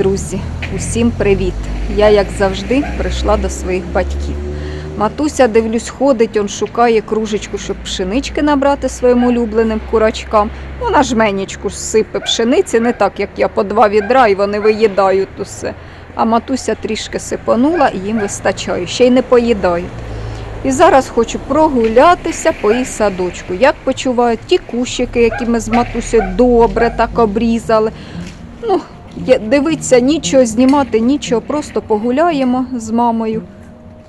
Друзі, усім привіт! Я, як завжди, прийшла до своїх батьків. Матуся, дивлюсь, ходить, он шукає кружечку, щоб пшенички набрати своїм улюбленим курачкам. Вона жменічку сипе пшениці, не так, як я по два відра, і вони виїдають усе. А матуся трішки сипанула і їм вистачає, ще й не поїдають. І зараз хочу прогулятися по її садочку. Як почувають ті кущики, які ми з матусею добре так обрізали. Ну, дивиться, нічого знімати, нічого, просто погуляємо з мамою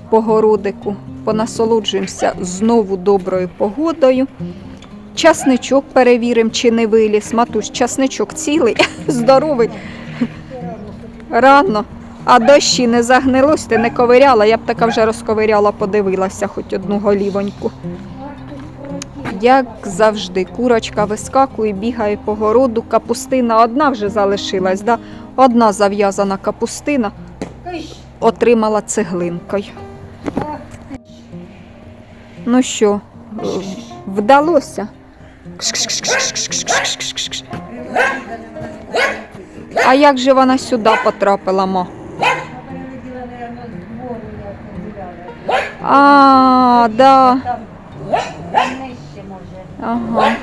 по городику, понасолоджуємося знову доброю погодою. Часничок перевіримо, чи не виліз. Матусь, часничок цілий, здоровий. Рано. А дощі не загнилось, ти не ковиряла, я б така вже розковиряла, подивилася хоч одну голівоньку. Як завжди, курочка вискакує, бігає по городу. Капустина одна вже залишилась, да? одна зав'язана капустина отримала цеглинкою. Ну що, вдалося? А як же вона сюди потрапила, ма? А, да. Ага.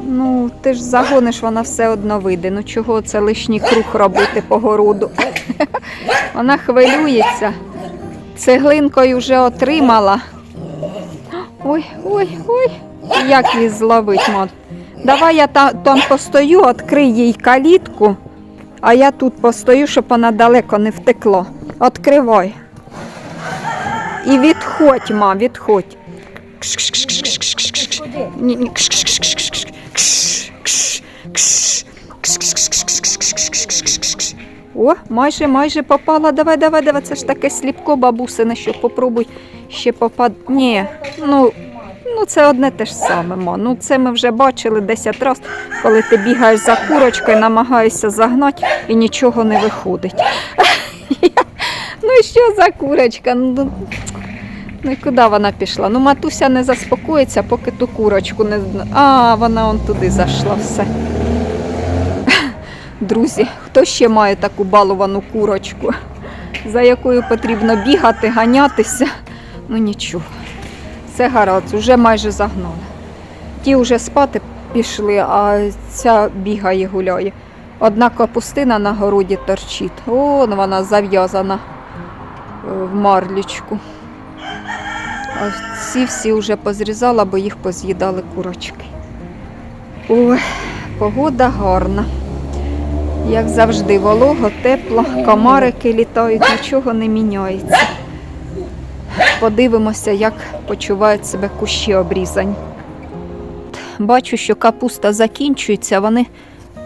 Ну, ти ж загониш, вона все одно вийде. Ну чого це лишній круг робити по городу? Вона хвилюється. Цеглинкою вже отримала. Ой, ой, ой. Як її зловить, мат. Давай я та, там постою, відкрий їй калітку, а я тут постою, щоб вона далеко не втекла. Откривай. І відходь, ма, відходь. О, майже, майже попала. Давай, давай, давай. Це ж таке сліпко бабусине, що попробуй ще попад. Ні, ну, ну це одне те ж саме, ма. Ну це ми вже бачили 10 разів, коли ти бігаєш за курочкою, намагаєшся загнати і нічого не виходить. Ну що за курочка? Ну, Ну і куди вона пішла? Ну, матуся не заспокоїться, поки ту курочку не. А, вона он туди зайшла все. Друзі, хто ще має таку баловану курочку, за якою потрібно бігати, ганятися? Ну нічого. Це гаразд, вже майже загнали. Ті вже спати пішли, а ця бігає гуляє. Одна капустина на городі торчить. О, вона зав'язана е, в марлічку. А ці всі вже позрізала, бо їх поз'їдали курочки. Ой, погода гарна. Як завжди, волого, тепло, комарики літають, нічого не міняється. Подивимося, як почувають себе кущі обрізані. Бачу, що капуста закінчується, вони е,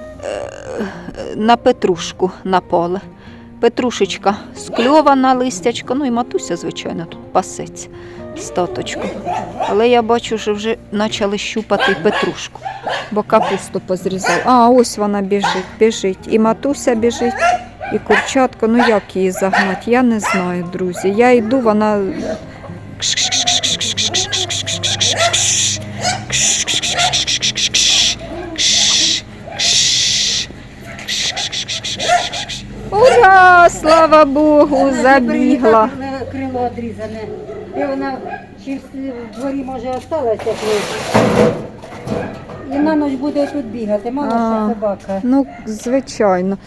на петрушку напали. Петрушечка скльована листячко, ну і матуся, звичайно, тут пасеться статочку. Але я бачу, що вже почали щупати петрушку, бо капусту позрізали. А, ось вона біжить, біжить. І матуся біжить, і курчатко. Ну як її загнати? Я не знаю, друзі. Я йду, вона. Ура! Слава Богу, забігла. Крило одрізане. І вона чи в дворі може осталася. І на ніч буде тут бігати. А. ще собака. Ну, звичайно.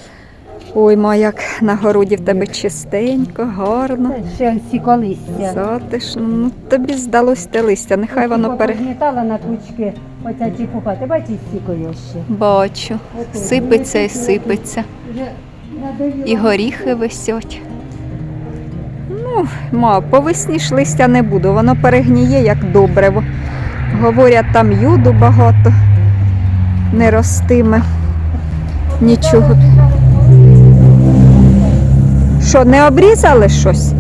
Ой, ма, як на городі в тебе чистенько, гарно. Ще всі колисся. Затишно. Ну, тобі здалось те листя, нехай воно пере. Змітала на кучки оця чепуха. Ти бачиш стікою ще? Бачу. Сипеться і сипеться. І горіхи висять. Ну, ма, по весні ж листя не буду, воно перегніє як добриво. Говорять, там юду багато не ростиме. Нічого. Що, не обрізали щось?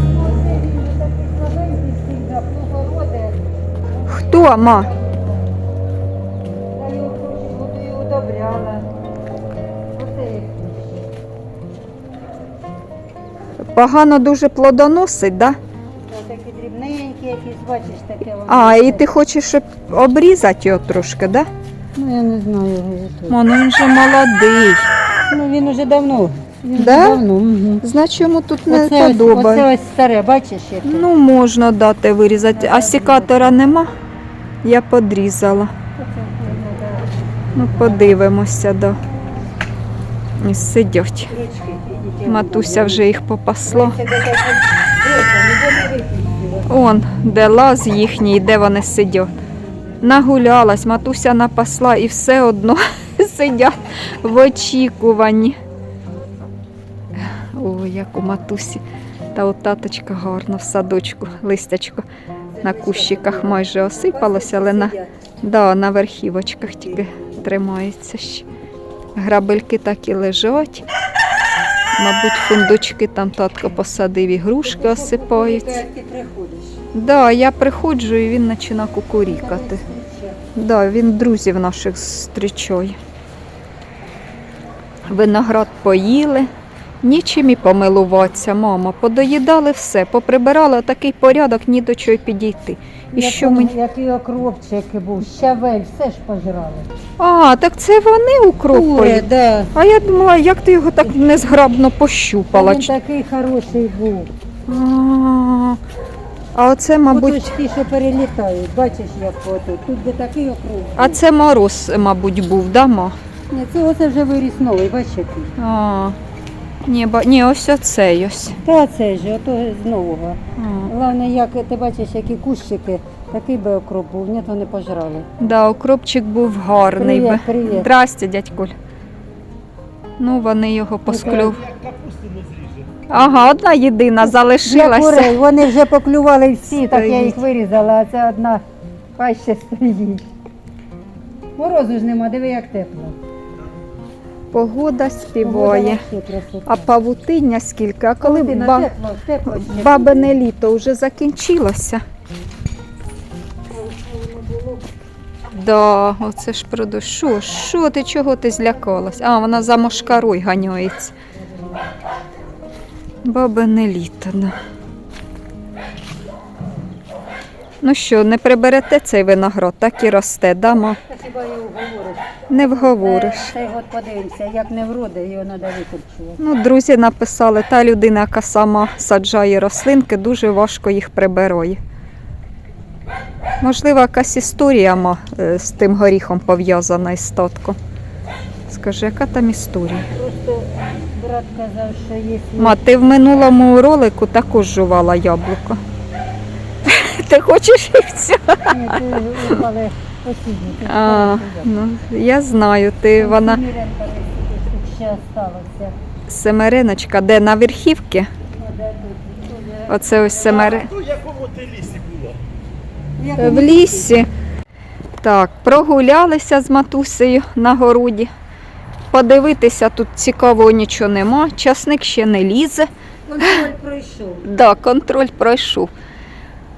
Хто, ма? Погано дуже плодоносить, да? Такі дрібненькі якісь, бачиш, таке воно. А, і ти хочеш щоб обрізати його трошки, да? Ну я не знаю його. О, ну він же молодий. Ну він уже давно. Він вже Да? давно. Угу. Значить, йому тут не Оце, ось, подобається. оце ось старе, бачиш яке? Ну, можна дати вирізати. А сікатора нема? Я подрізала. Ну. Подивимося, да. І Сидять. Ручки, Матуся вже їх випустила. Он, де лаз їхній, де вони сидять. Нагулялась, матуся напасла і все одно сидять в очікуванні. О, як у матусі. Та от таточка гарно в садочку, листячко на кущиках майже осипалося, але на, да, на верхівочках тільки тримається ще. Грабельки так і лежать. Мабуть, фундучки там татко посадив і грушки осипаються. Да, я приходжу і він починає кукурікати. Да, він друзів наших зустрічає. Виноград поїли, нічим і помилуватися, мама. Подоїдали все, поприбирали такий порядок, ні до чого й підійти. І Як що он- мені. Який окропчик був, щавель, все ж пожрали. А, так це вони укроп поїли? да. А я думала, як ти його так незграбно пощупала. Він такий хороший був. А, а оце, мабуть, ті, що перелітають, бачиш, як ото. Тут де такий округ. а це мороз, мабуть, був, да, ма? Ні, це оце вже виріс новий, бачиш який. А, ні, ба... ні, ось оцей ось. Та це ж, ото з нового. А. Головне, як ти бачиш, які кущики, такий би окроп був, ні, то не пожрали. Да, укропчик був гарний би. Привіт, привіт. Здрасте, дядь Коль. Ну, вони його посклюв. Ага, одна єдина Для залишилася. курей, вони вже поклювали всі, так я Стоїть. їх вирізала, а це одна хай ще стоїть. Морозу ж нема, диви, як тепло. Погода співає. А павутиння скільки? А коли ба... бабине літо вже закінчилося? Да, оце ж про душу. Що ти, чого ти злякалась? А, вона за мошкарою ганяється. Бабине літо, да. Ну що, не приберете цей виноград, так і росте, да, ма? Та Хіба його говориш? Не вговориш. Це- Цей год подивимося, як не вроде, його треба викорчувати. Ну, друзі написали, та людина, яка сама саджає рослинки, дуже важко їх прибирає. Можливо, якась історія ма, е, з тим горіхом пов'язана із статком. Скажи, яка там історія? Просто брат казав, що якщо... Ма, ти в минулому ролику також жувала яблуко. Ти хочеш їх А, ну, я знаю, ти вона семериночка, де на верхівці? Оце ось семери. В якому ти лісі була? В лісі. Так, прогулялися з матусею на городі. Подивитися, тут цікавого нічого нема. Часник ще не лізе. Контроль пройшов. Да, контроль пройшов.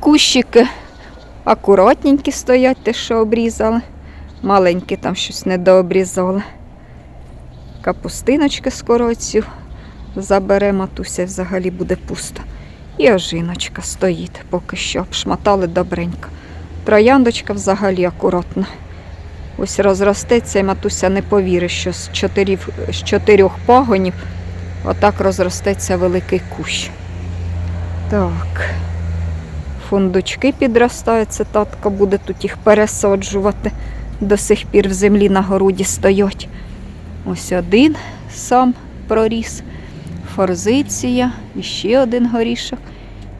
Кущики акуратненькі стоять, те, що обрізали. Маленькі там щось недообрізали. Капустиночки скоро цю забере матуся, взагалі буде пусто. І ожиночка стоїть, поки що обшматали добренько. Трояндочка взагалі акуратна. Ось розростеться, і матуся не повірить, що з чотирів, з чотирьох пагонів отак розростеться великий кущ. Так. Фундучки підростають, це татко буде тут їх пересаджувати. До сих пір в землі на городі стоять. Ось один сам проріс. Форзиція, ще один горішок.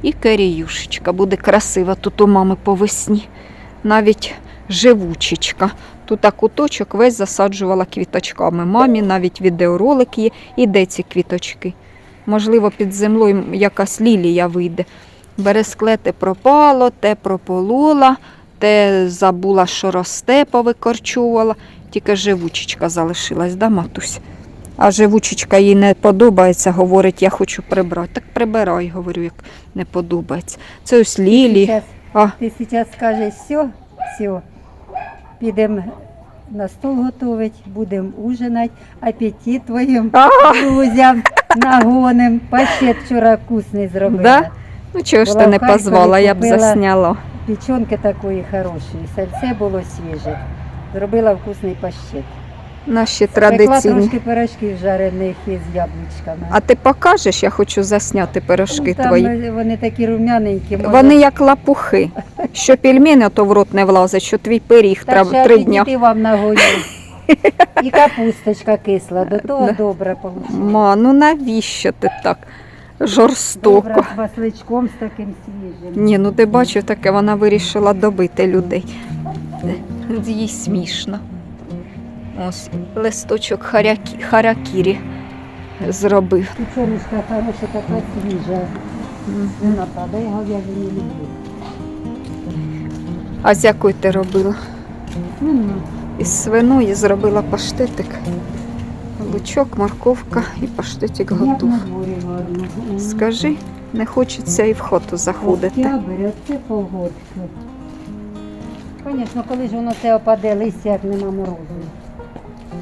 І керіюшечка. Буде красива тут у мами по весні. Навіть живучечка. Тут куточок весь засаджувала квіточками. Мамі навіть відеоролик є. І де ці квіточки? Можливо, під землею якась лілія вийде. Бересклети пропало, те прополола, те забула, що росте, повикорчувала. Тільки живучечка залишилась, да, матусь? А живучечка їй не подобається, говорить, я хочу прибрати. Так прибирай, говорю, як не подобається. Це ось лілі. А, ти зараз скажеш все, все, підемо на стол готувати, будемо ужинати, апетит твоїм друзям нагоним. Паштет вчора вкусний зробила. Да? Ну чого ж ти не Харкові, позвала, я б купила. засняла. Печонки такої хорошої, сальце було свіже. Зробила вкусний пащет. Наші Пекла традиційні. трошки пирожків жарених із яблучками. А ти покажеш, я хочу засняти пирожки Ну, там твої. е, вони такі рум'яненькі. може, Вони як лапухи. Що пельмені, то в рот не влазить, що твій пиріг треба ще три апетит дня. і вам нагоню. І капусточка кисла, до того Да. добре получилось. Ма, ну навіщо ти так жорстоко? Добре, з таким свіжим. Ні, ну ти бачив таке, вона вирішила добити людей. Їй смішно. Ось листочок харякі, харакірі зробив. Печеночка хороша, така свіжа. Не нападає, говядину не люблю. А з якої ти робила? Із свиної зробила паштетик. Лучок, морковка і паштетик готов. Скажи, не хочеться і в хату заходити. Оце. Звісно, коли ж воно це опаде, листя, як нема морозу.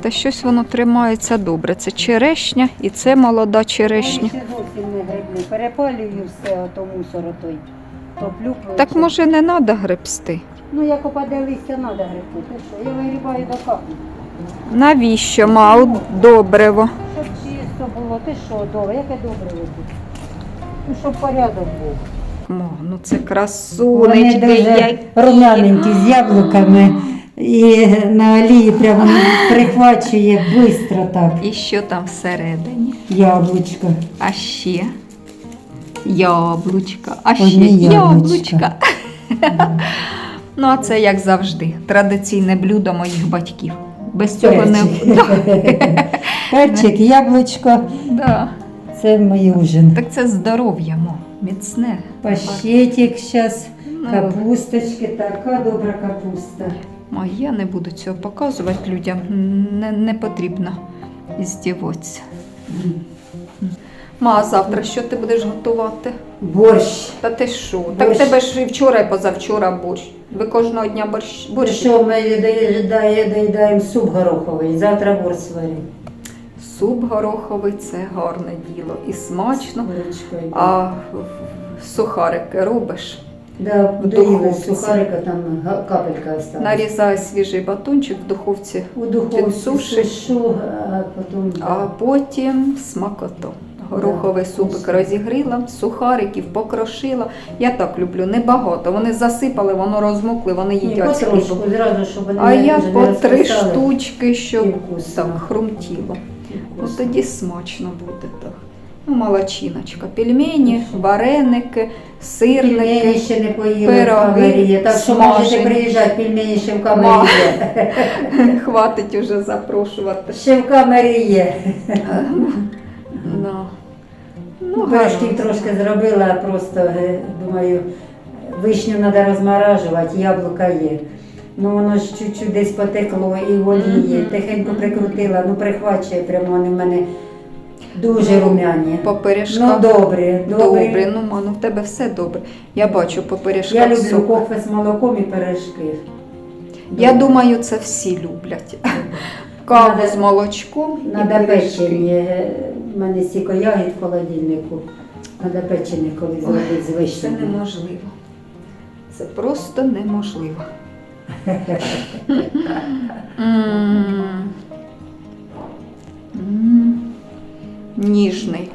Та щось воно тримається добре. Це черешня і це молода черешня. Ще зовсім не грибний. Перепалюю все, ото мусор той. Топлю. Так може не треба гребсти? Ну, як опаде листя, треба грибти. Ти що? Я вигрібаю до капі. Навіщо, мав добриво? Щоб чисто було, ти що, добре, яке добре випити? Ну, щоб порядок був. Мо, ну це Вони красунечки. дуже які. рум'яненькі з яблуками. І на олії прямо прихвачує швидко так. І що там всередині? Яблучко. А ще яблучка, а ще Одні яблучка. яблучка. ну, а це як завжди, традиційне блюдо моїх батьків. Без цього не Перчик. Перчик, яблучко. да. Це мій ужин. Так це здоров'я, мо, міцне. Пащетик зараз, Ну, капусточки, така добра капуста. А я не буду цього показувати людям. Не, не потрібно здіватися. Ма, а завтра що ти будеш готувати? Борщ. Та ти що? Так Борщ. тебе ж і вчора і позавчора борщ. Ви кожного дня борщ. борщ. Що ми доїдаємо, доїдаємо суп гороховий, завтра борщ сваримо. Суп гороховий це гарне діло і смачно. Курочкою. А сухарики робиш. Да, в доїли духовці. сухарика, там га- капелька осталась. Нарізаю свіжий батончик в духовці, У духовці Підсушиш. сушу, а потім а потім смакото. Гороховий супик розігріла, сухариків покрошила. Я так люблю, небагато. Вони засипали, воно розмокли, вони їдять з хлібом. А я по три штучки, щоб так хрумтіло. Ну тоді смачно буде так. Ну, молочиночка, пельмені, вареники, сирники. ще не поїли пироги, в. Так що можете приїжджати, пельмені ще в камері є. Хватить уже запрошувати. Ще в камері є. Ну, Ну, ну трошки зробила, просто е, думаю, вишню треба розморажувати, яблука є. Ну воно ж чуть-чуть десь потекло і олії. Тихенько прикрутила, ну прихвачує прямо вони в мене дуже рум'яні. По Ну добре, добре. Добре, ну ману, в тебе все добре. Я бачу по. Я люблю сок. кофе з молоком і пиріжки. Я думаю, це всі люблять. Каву з молочком і Надо. У мене стільки ягід в холодильнику. Надо печення коли зробити з Це вишнями. неможливо. Це просто неможливо. М. М. Ніжний.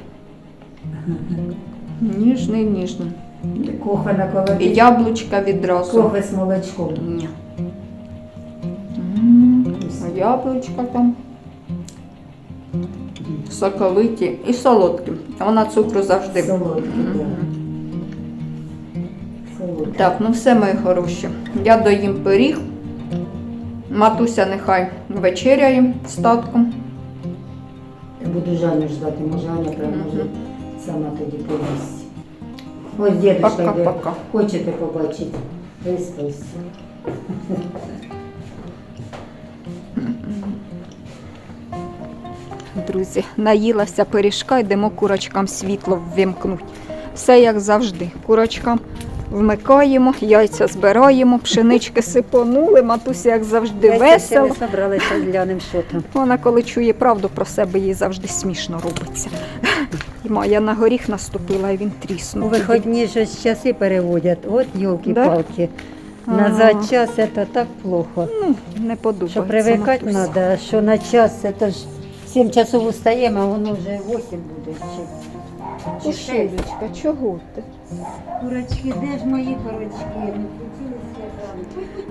Ніжний, ніжний. Кофе на І колоді. яблучка відразу. Кофе з молочком. Ні. М, яблучка там. Соковиті і солодкі. Вона цукру завжди. Мгм. да. Так, ну все, мої хороші. Я доїм пиріг. Матуся нехай вечеряє з татком. Я буду Жаню ждати, може Аня прям може сама тоді поїсть. Ось. Пока-пока. Хочете побачити? Виспався. Друзі, наїлася пиріжка, йдемо курочкам світло ввімкнуть. Все як завжди. Курочкам вмикаємо, яйця збираємо, пшенички сипонули, матуся, як завжди, весело. собралися, глянемо, що там. Вона, коли чує правду про себе, їй завжди смішно робиться. І Моя на горіх наступила, і він У тріснув. виходні щось часи переводять. От йолки-палки. Назад час це так плохо. Ну, не подобається. Що привикати треба, що на час це ж 7 часов устаємо, а воно вже 8 буде. Чи, чи 6. Пушилечка, чого ти? Курочки, де ж мої курочки?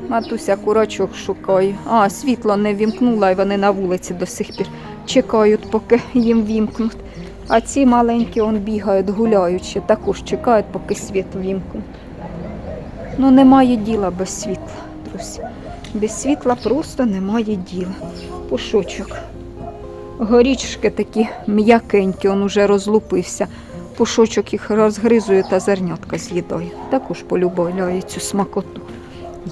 Матуся курочок шукає. А, світло не вімкнула, і вони на вулиці до сих пір чекають, поки їм вімкнуть. А ці маленькі он бігають, гуляючи, також чекають, поки світ вімкнуть. Ну, немає діла без світла, друзі. Без світла просто немає діла. Пушочок. Горічки такі м'якенькі, он уже розлупився. Пушочок їх розгризує та зернятка з'їдає. Також полюбляє цю смакоту.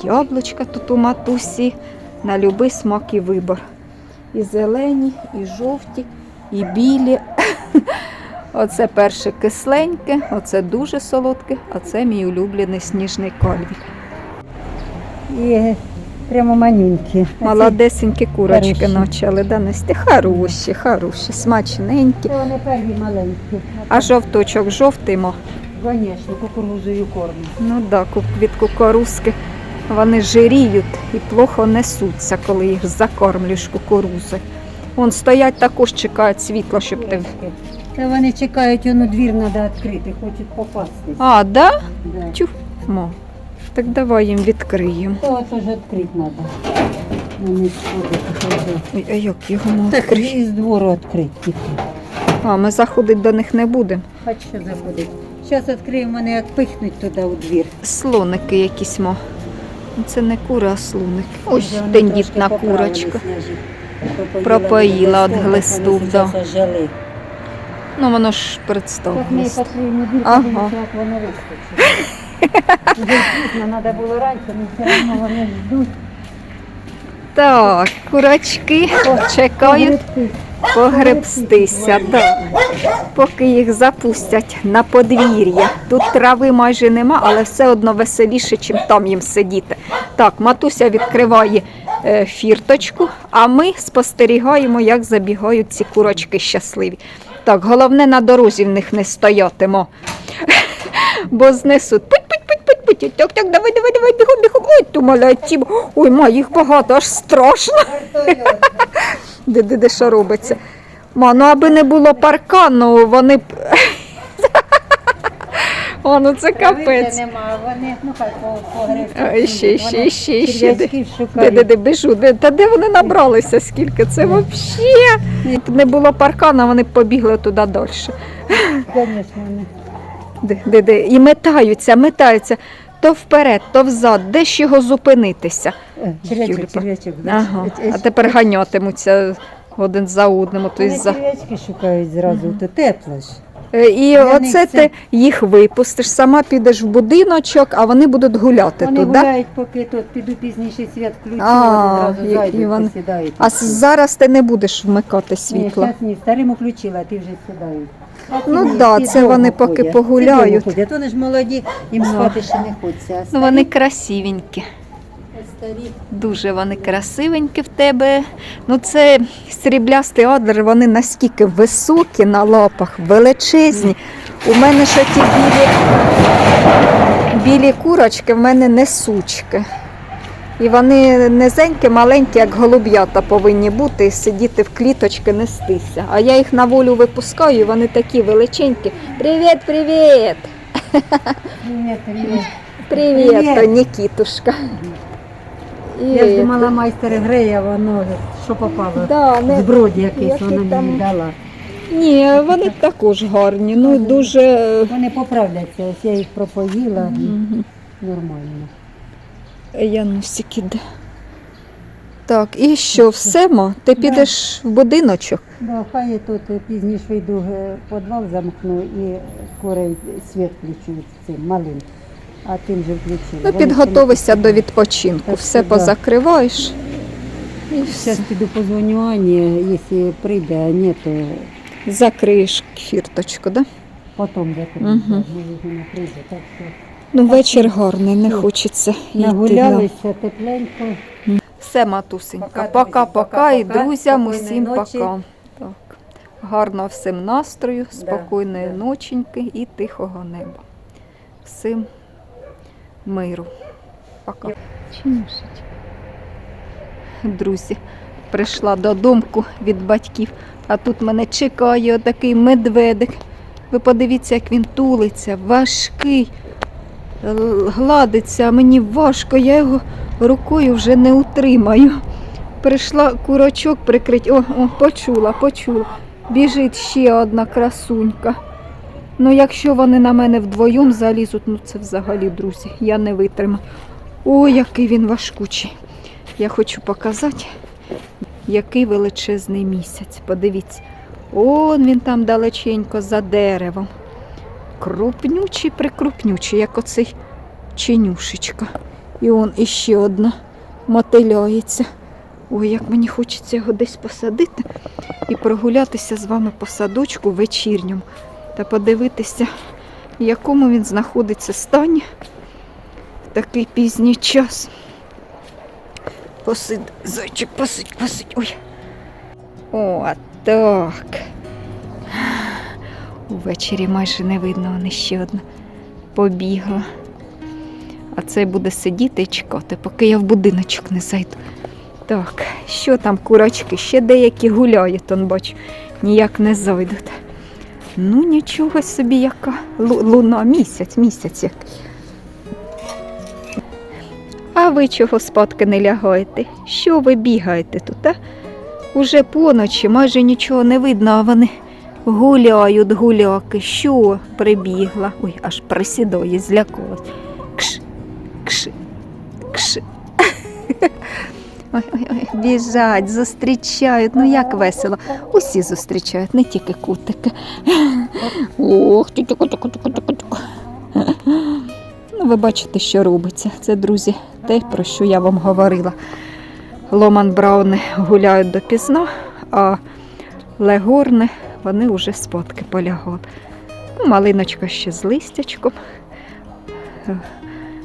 Яблучка тут у матусі на любий смак і вибор. І зелені, і жовті, і білі. Оце перше кисленьке, оце дуже солодке, а це мій улюблений сніжний кальвій. Прямо манюнькі. Молодесенькі курочки Хороші. почали донести. Хороші, хороші, смачненькі. Це вони перві маленькі. А жовточок жовтий мо. Звісно, кукурузою корму. Ну так, да, від кукурузки вони жиріють і плохо несуться, коли їх закормлюєш кукурузи. Вон стоять також чекають світла, щоб ти. Та вони чекають, воно двір треба відкрити, хочуть попасти. А, да? Да. Тю, мо. Так давай їм відкриємо. То теж відкрити треба. Вони сходять. Ой, а як його мо Так, відкрити? із двору відкрити. А, ми заходити до них не будемо. Хоч що заходить. Зараз відкриємо, мене як пихнуть туди у двір. Слоники якісь мо. Це не кури, а слоники. Ось вони тендітна трошки курочка. поправились, Нежі. Пропоїла від глисту, вони да. зараз. Ну воно ж. Так ми потрібно двір, Ага. як воно вискочить. Треба було раніше, але все одно вони ждуть. Так, курочки чекають погребстися, поки їх запустять на подвір'я. Тут трави майже нема, але все одно веселіше, чим там їм сидіти. Так, матуся відкриває е, фірточку, а ми спостерігаємо, як забігають ці курочки щасливі. Так, головне на дорозі в них не стоятимо, бо знесуть. Путь, путь, путь, путь, путь. Так, так, давай, давай, давай, бігом, бігом. Ой, ту маляті. Ой, ма, їх багато, аж страшно. Де, де, де що робиться? Ма, ну аби не було паркану, вони б. О, ну це капець. Нема, вони, ну хай по, погребти. А, ще, ще, ще, ще. Де, де, де, біжу? Де, та де вони набралися скільки? Це взагалі. Не було паркана, вони б побігли туди далі. Звісно, вони. Де, де, де. І метаються, метаються. То вперед, то взад, де ж його зупинитися. Е, Черв'ячок, черв'ячок. Ага. Е, е, А тепер ганятимуться один за одним. То Вони за... черв'ячки шукають зразу, то тепло ж. І Для оце них це- ти їх випустиш, сама підеш в будиночок, а вони будуть гуляти Вони тут. Да? гуляють, поки тут піду пізніше світ включу, А, вони і- зайдуть, вони- посідають. А с- зараз ти не будеш вмикати Ні, світло. зараз ні, старим включила, а ти вже сідають. Ну да, це вони поки погуляють. Ходять. Вони ж молоді, їм спати ще не хочеться. Ну вони красивенькі. Дуже вони красивенькі в тебе. Ну це сріблястий одер, вони наскільки високі на лапах, величезні. У мене ще ті білі, білі курочки, в мене несучки. І вони низенькі, маленькі, як голуб'ята повинні бути, сидіти в кліточки, нестися. А я їх на волю випускаю, і вони такі величенькі. Привіт, привіт! Привіт, привіт. Привіт, то Нікітушка. І Я ж думала, майстер греє, воно що попало. Да, не... Зброд якийсь який вона там- мені дала. Ні, вони також гарні. Ну дуже Вони поправляться, ось я їх пропоїла, Мгм. нормально. Янусик іде. Так, і що, все мо? Ти підеш в будиночок? Да, хай я тут е, пізніше вийду е, підвал замкну і курей світ включу цим малим. А тим же включила. Ну, підготовися до відпочинку. Так Все да. позакриваєш. І все. Зараз піду позвоню Ані, якщо прийде, а ні, то Закриєш фірточку, да? потім закрию. Мгм. Може, вона прийде. Так що Ну, вечір гарний, не хочеться. йти, нагулялися тепленько. Все, матусенька. Пока-пока і друзям усім пока. Так. Гарного всім настрою, спокійної да. ноченьки і тихого неба. Всім миру. Пока. Друзі, прийшла додомку від батьків, а тут мене чекає отакий медведик. Ви подивіться, як він тулиться, важкий, гладиться, мені важко, я його рукою вже не утримаю. Прийшла курочок прикрити. О, о, почула, почула. Біжить ще одна красунька. Ну, якщо вони на мене вдвоєм залізуть, ну це взагалі, друзі, я не витримаю. Ой, який він важкучий. Я хочу показати, який величезний місяць. Подивіться. Он він там далеченько за деревом. Крупнючий, прикрупнючий, як оцей чинюшечка. І он іще одна мотиляється. Ой, як мені хочеться його десь посадити і прогулятися з вами по садочку вечірньому та подивитися, в якому він знаходиться стані в такий пізній час. Посид, зайчик, посидь, посидь. Ой. О, так. Увечері майже не видно, вона ще одна побігла. А цей буде сидіти і чекати, поки я в будиночок не зайду. Так, що там курочки? Ще деякі гуляють, он бачу, ніяк не зайдуть. Ну, нічого собі, яка луна, місяць, місяць який. А ви чого спадки не лягаєте? Що ви бігаєте тут, а? Уже поночі, майже нічого не видно, а вони гуляють, гуляки. Що прибігла? Ой, аж присідає, злякалась. Кш, кш, кш. Ой, ой, ой, біжать, зустрічають. Ну як весело. Усі зустрічають, не тільки кутики. Ох, тю-тю-ку, тю-ку, тю-ку, тю-ку, тю-ку. Ну, ви бачите, що робиться. Це, друзі, те, про що я вам говорила. Ломан Брауни гуляють допізна, а легорни вони вже спадки полягали. Ну, малиночка ще з листячком.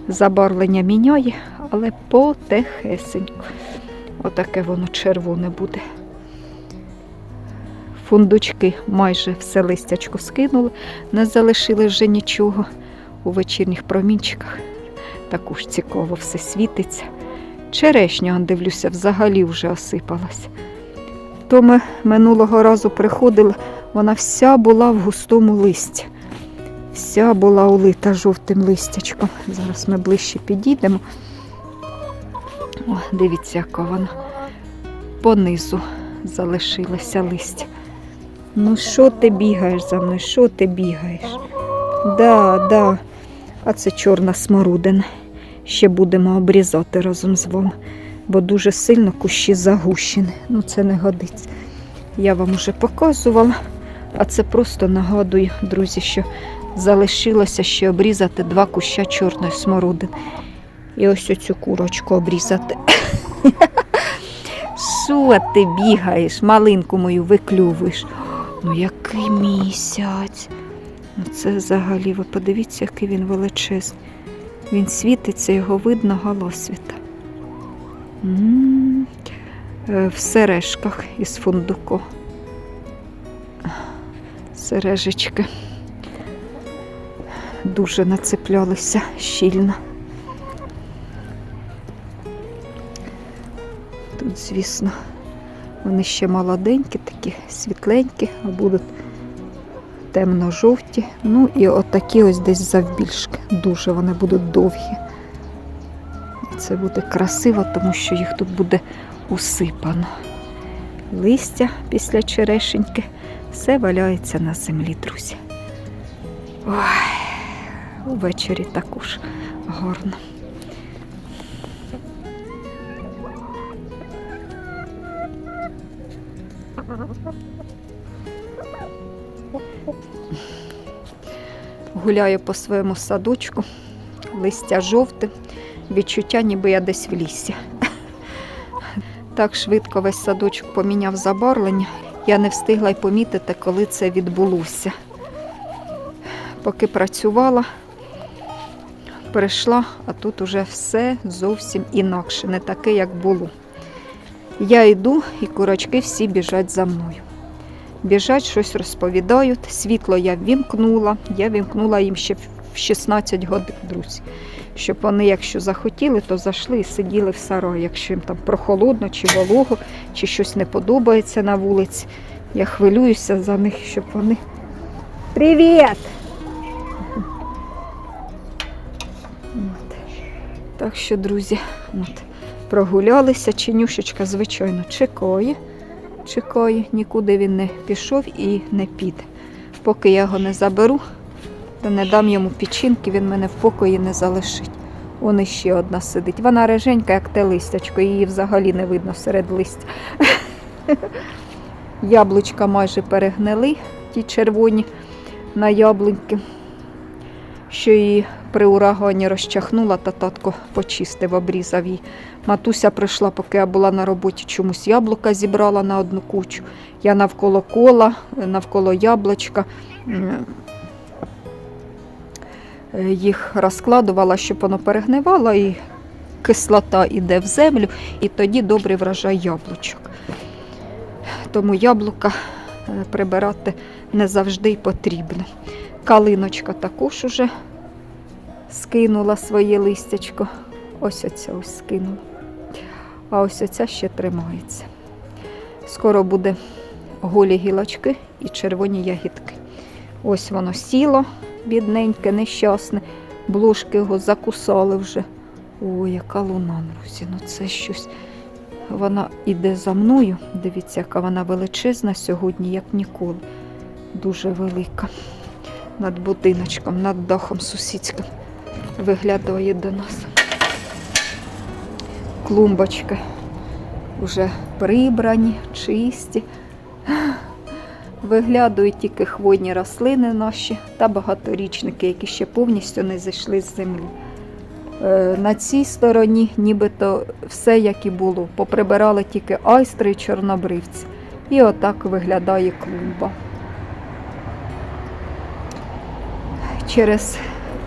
Забарвлення міняє, але потихесенько. Отаке воно червоне буде. Фундучки майже все листячко скинули, не залишили вже нічого у вечірніх промінчиках. Також цікаво все світиться. Черешня, дивлюся, взагалі вже осипалась. То ми минулого разу приходили, вона вся була в густому листі. Вся була улита жовтим листячком. Зараз ми ближче підійдемо. О, дивіться, яка вона понизу залишилася листя. Ну, що ти бігаєш за мною? Що ти бігаєш? Да, да. А це чорна сморудина. Ще будемо обрізати разом з вами, бо дуже сильно кущі загущені. Ну, це не годиться. Я вам уже показувала, а це просто нагадую, друзі, що залишилося ще обрізати два куща чорної смородини. І ось оцю курочку обрізати. Що ти бігаєш, малинку мою виклювиш? Ну, який місяць. Ну, це взагалі, ви подивіться, який він величезний. Він світиться, його видно галосвіта. Е, В сережках із фундуку. Сережечки дуже нацеплялися щільно. Тут, звісно, вони ще молоденькі, такі світленькі, а будуть темно-жовті. Ну і отакі ось десь завбільшки. Дуже вони будуть довгі. Це буде красиво, тому що їх тут буде усипано. Листя після черешеньки. Все валяється на землі, друзі. Ой, увечері також гарно. Гуляю по своєму садочку, листя жовте, відчуття, ніби я десь в лісі. Так швидко весь садочок поміняв забарвлення. Я не встигла й помітити, коли це відбулося. Поки працювала, прийшла, а тут уже все зовсім інакше, не таке, як було. Я йду, і курочки всі біжать за мною. Біжать, щось розповідають. Світло я ввімкнула. Я вімкнула їм ще в 16 годин, друзі. Щоб вони, якщо захотіли, то зайшли і сиділи в сараї, якщо їм там прохолодно чи волого, чи щось не подобається на вулиці. Я хвилююся за них, щоб вони. Привіт! От. Так що, друзі, от, прогулялися. Чинюшечка, звичайно, чекає. Чекає, нікуди він не пішов і не піде. Поки я його не заберу, то не дам йому печінки, він мене в покої не залишить. Вон іще одна сидить. Вона реженька, як те листячко, її взагалі не видно серед листя. Яблучка майже перегнили, ті червоні на яблуньки, що її при урагані розчахнула, та татко почистив, обрізав її. Матуся прийшла, поки я була на роботі, чомусь яблука зібрала на одну кучу. Я навколо кола, навколо яблучка їх розкладувала, щоб воно перегнивало, і кислота йде в землю, і тоді добрий врожай яблучок. Тому яблука е, прибирати не завжди потрібно. Калиночка також уже скинула своє листячко. Ось оця ось скинула. А ось оця ще тримається. Скоро буде голі гілочки і червоні ягідки. Ось воно сіло, бідненьке, нещасне. Блошки його закусали вже. Ой, яка луна, друзі, ну це щось. Вона іде за мною. Дивіться, яка вона величезна сьогодні, як ніколи. Дуже велика. Над будиночком, над дахом сусідським виглядає до нас. Клумбочки вже прибрані, чисті. Виглядують тільки хвойні рослини наші та багаторічники, які ще повністю не зійшли з землі. Е, На цій стороні нібито все як і було. Поприбирали тільки айстри і чорнобривці. І отак виглядає клумба. Через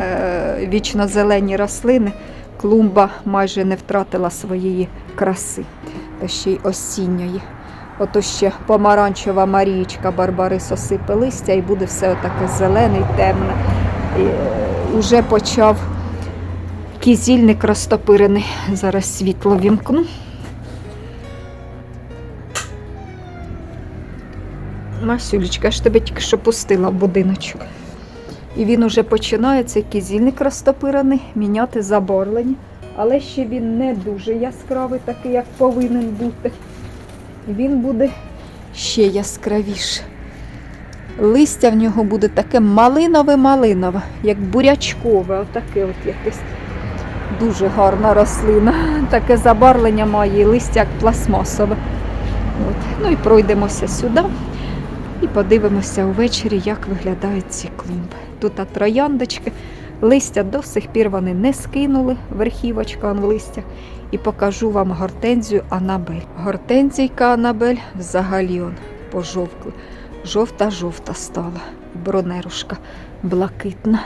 е, вічно-зелені рослини клумба майже не втратила своєї краси, та ще й осінньої. Ото ще помаранчева Марієчка Барбарис осипе листя і буде все отаке зелене й темне. І, е, уже почав кізільник розтопирений. Зараз світло вімкну. Масюлечка, ж тебе тільки що пустила в будиночок. І він уже починає цей кізільник розтопирений, міняти забарвлення. Але ще він не дуже яскравий, такий, як повинен бути. Він буде ще яскравіше. Листя в нього буде таке малинове-малинове, як бурячкове, отаке от якесь. Дуже гарна рослина. Таке забарвлення має листя як пластмасове. От. Ну і пройдемося сюди і подивимося увечері, як виглядають ці клумби. Тут а трояндочки, листя до сих пір вони не скинули, верхівочка листях. І покажу вам гортензію Анабель. Гортензійка Анабель взагалі он пожовкла. Жовта-жовта стала. Бронерушка блакитна.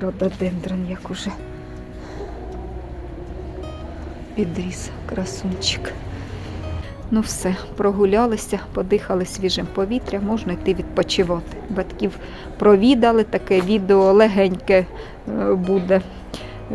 Рододендрон як уже підріс красунчик. Ну все, прогулялися, подихали свіжим повітрям, можна йти відпочивати. Батьків провідали, таке відео легеньке е, буде.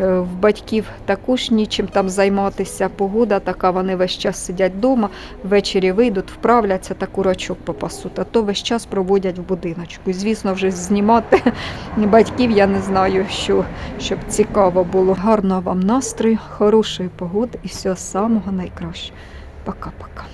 Е, В батьків також нічим там займатися. Погода така, вони весь час сидять вдома, ввечері вийдуть, вправляться та курочок попасуть, а то весь час проводять в будиночку. Звісно, вже знімати батьків я не знаю, що, щоб цікаво було. Гарного вам настрою, хорошої погоди і всього самого найкращого. Пока-пока.